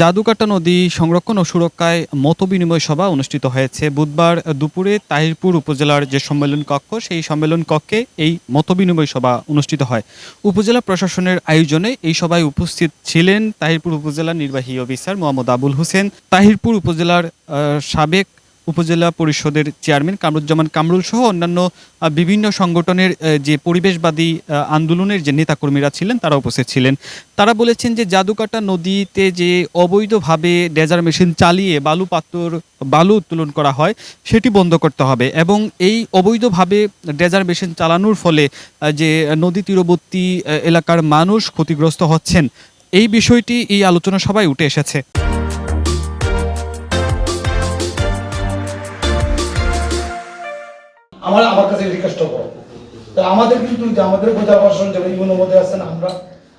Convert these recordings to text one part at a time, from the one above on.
জাদুকাটা নদী সংরক্ষণ ও সুরক্ষায় মতবিনিময় সভা অনুষ্ঠিত হয়েছে। বুধবার দুপুরে তাহিরপুর উপজেলার যে সম্মেলন কক্ষ, সেই সম্মেলন কক্ষে এই মতবিনিময় সভা অনুষ্ঠিত হয়। উপজেলা প্রশাসনের আয়োজনে এই সভায় উপস্থিত ছিলেন তাহিরপুর উপজেলা নির্বাহী অফিসার মোহাম্মদ আবুল হোসেন। তাহিরপুর উপজেলার সাবেক উপজেলা পরিষদের চেয়ারম্যান কামরুজ্জামান কামরুল সহ অন্যান্য বিভিন্ন সংগঠনের যে পরিবেশবাদী আন্দোলনের যে নেতাকর্মীরা ছিলেন, তারা উপস্থিত ছিলেন। তারা বলেছেন যে জাদুকাটা নদীতে যে অবৈধভাবে ডেজার মেশিন চালিয়ে বালু পাথর, বালু উত্তোলন করা হয়, সেটি বন্ধ করতে হবে এবং এই অবৈধভাবে ডেজার মেশিন চালানোর ফলে যে নদী তীরবর্তী এলাকার মানুষ ক্ষতিগ্রস্ত হচ্ছেন, এই বিষয়টি এই আলোচনা সভায় উঠে এসেছে। আমার আমার কাছে রিকোয়েস্ট করো তো আমাদের কিন্তু যে আমাদের বোঝা প্রশাসন যারা ইউনের মধ্যে আছেন আমরা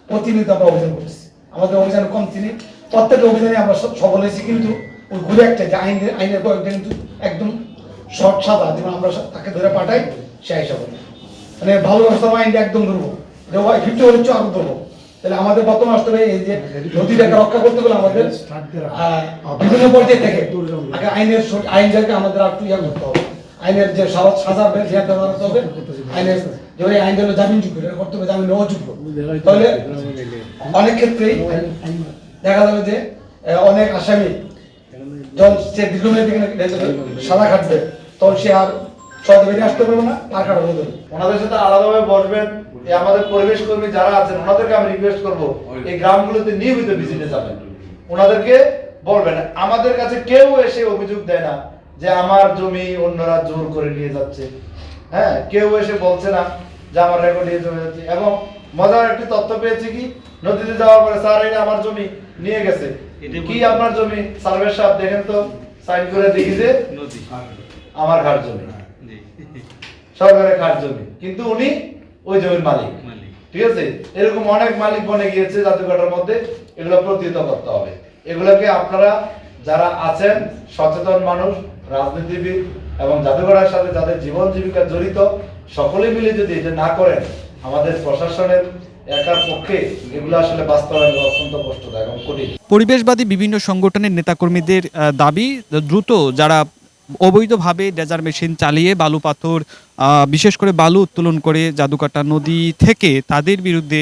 প্রতিনিয়ত আমরা অভিযান করতেছি। আমাদের অভিযান কম তিনি প্রত্যেক অভিযানে আমরা সব সফল হয়েছি কিন্তু ওই ঘুরে একটা যে আইনের আইনের কয়েকটা কিন্তু একদম শর্ট সাদা যেমন আমরা তাকে ধরে পাঠাই সে হিসাবে মানে ভালো ব্যবস্থা আইনটা একদম ধরবো যে ওই ফিফটি হচ্ছে আরও ধরবো তাহলে আমাদের বর্তমান আসতে হবে এই যে নদীটাকে রক্ষা করতে গেলে আমাদের বিভিন্ন পর্যায়ে থেকে আগে আইনের আইন আমাদের আর ইয়া করতে হবে। আইনের যে সাজা সাজা বের বানাতে হবে আইনের যে ওই আইন হলো জামিন যোগ্য এটা করতে হবে জামিন অযোগ্য তাহলে অনেক ক্ষেত্রেই দেখা যাবে যে অনেক আসামি যখন সে দীর্ঘমেয়াদী সাদা খাটবে তখন সে আর সহজে বেরিয়ে আসতে পারবে না আর কাটা হয়ে যাবে ওনাদের সাথে আলাদাভাবে বসবেন এই আমাদের পরিবেশ কর্মী যারা আছেন ওনাদেরকে আমি রিকোয়েস্ট করব এই গ্রামগুলোতে নিয়মিত ভিজিটে যাবেন। ওনাদেরকে বলবেন আমাদের কাছে কেউ এসে অভিযোগ দেয় না যে আমার জমি অন্যরা জোর করে নিয়ে যাচ্ছে। হ্যাঁ কেউ এসে বলছে না যে আমার রেকর্ড নিয়ে জমে যাচ্ছে। এবং মজার একটি তথ্য পেয়েছি কি? নদীতে যাওয়ার পরে স্যার এটা আমার জমি নিয়ে গেছে। কি আপনার জমি? সার্ভে সাহেব দেখেন তো সাইন করে দেখি যে আমার ঘাট জমি। সরকারের কার জমি। কিন্তু উনি ওই জমির মালিক। ঠিক আছে? এরকম অনেক মালিক বনে গিয়েছে জাদুঘাটার মধ্যে। এগুলো প্রতিহত করতে হবে। এগুলোকে আপনারা যারা আছেন সচেতন মানুষ, রাজনীতিবিদ এবং জাদুঘরের সাথে যাদের জীবন জীবিকা জড়িত, সকলে মিলে যদি এটা না করেন, আমাদের প্রশাসনের পরিবেশবাদী বিভিন্ন সংগঠনের নেতাকর্মীদের দাবি দ্রুত যারা অবৈধভাবে ডেজার মেশিন চালিয়ে বালু পাথর বিশেষ করে বালু উত্তোলন করে জাদুকাটা নদী থেকে তাদের বিরুদ্ধে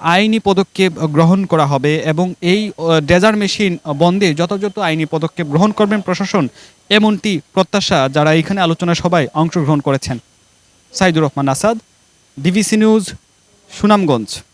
আইনি পদক্ষেপ গ্রহণ করা হবে এবং এই ডেজার মেশিন বন্ধে যথাযথ আইনি পদক্ষেপ গ্রহণ করবেন প্রশাসন, এমনটি প্রত্যাশা যারা এখানে আলোচনা সভায় অংশগ্রহণ করেছেন। Saidur Rahman Asad DVC news, Sunamganj.